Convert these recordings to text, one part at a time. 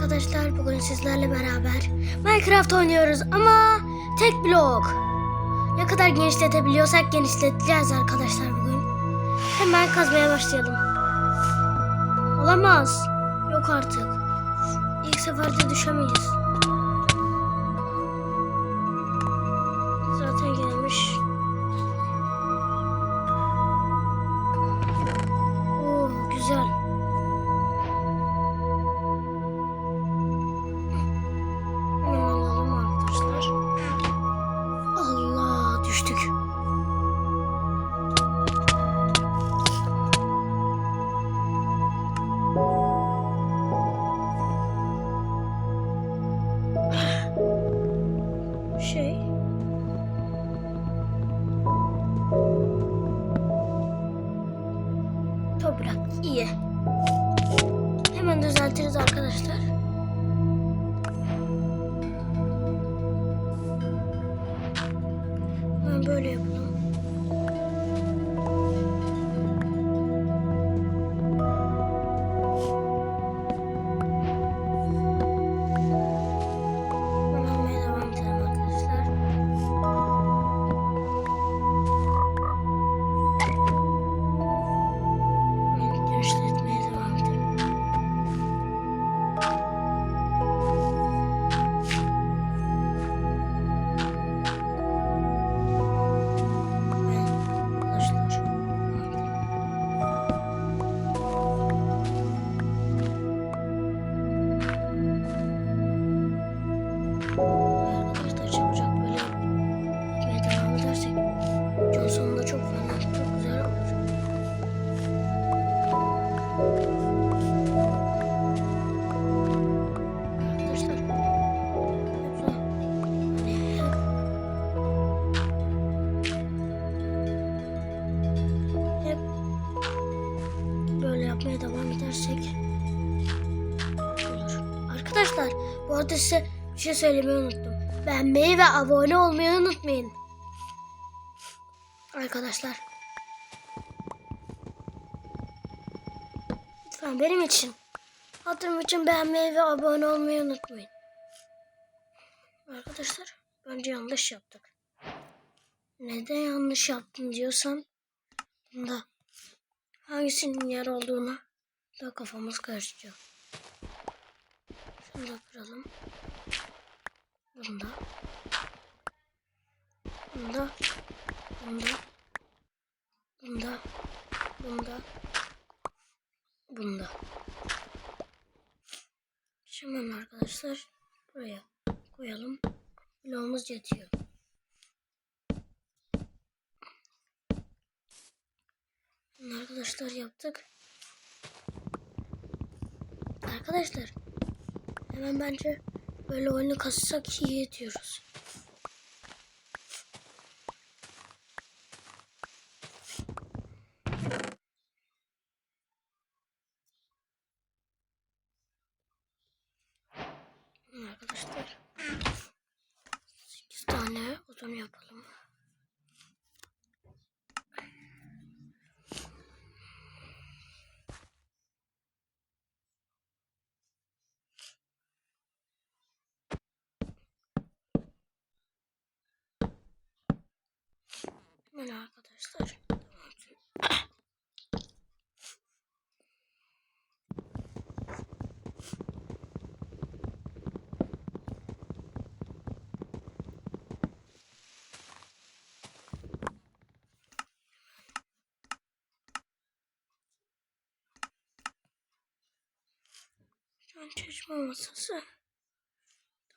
arkadaşlar bugün sizlerle beraber Minecraft oynuyoruz ama tek blok. Ne kadar genişletebiliyorsak genişleteceğiz arkadaşlar bugün. Hemen kazmaya başlayalım. Olamaz. Yok artık. İlk seferde düşemeyiz. Düştük. Şey. Toprak iyi. Hemen düzeltiriz arkadaşlar. Böyle yapalım. Yapmaya devam edersek olur. Arkadaşlar bu arada size bir şey söylemeyi unuttum. Beğenmeyi ve abone olmayı unutmayın. Arkadaşlar. Lütfen benim için. Hatırım için beğenmeyi ve abone olmayı unutmayın. Arkadaşlar bence yanlış yaptık. Neden yanlış yaptın diyorsan bunda hangisinin yer olduğuna da kafamız karışıyor. Şunu da kıralım. Bunda. Bunda. Bunda. Bunda. Bunda. Bunda. Şimdi hemen arkadaşlar buraya koyalım. Bloğumuz yetiyor. Bunu arkadaşlar yaptık. Arkadaşlar hemen bence böyle oyunu kassak iyi ediyoruz. Arkadaşlar 8 tane odun yapalım. Hemen arkadaşlar. Şu an çalışma masası.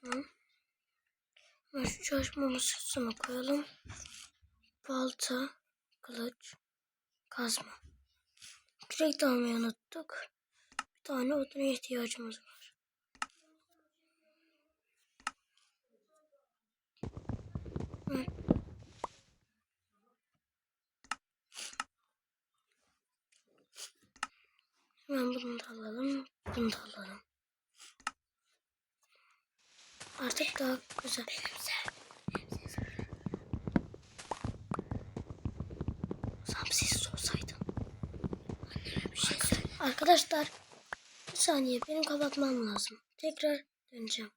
Tamam. Şu çalışma masasına koyalım. Balta, kılıç, kazma. Kürek de unuttuk. Bir tane oduna ihtiyacımız var. Hı. Hemen bunu da alalım. Bunu da alalım. Artık daha güzel. Sam sessiz olsaydın. Bir şey. Arkadaşlar Bir saniye benim kapatmam lazım. Tekrar döneceğim.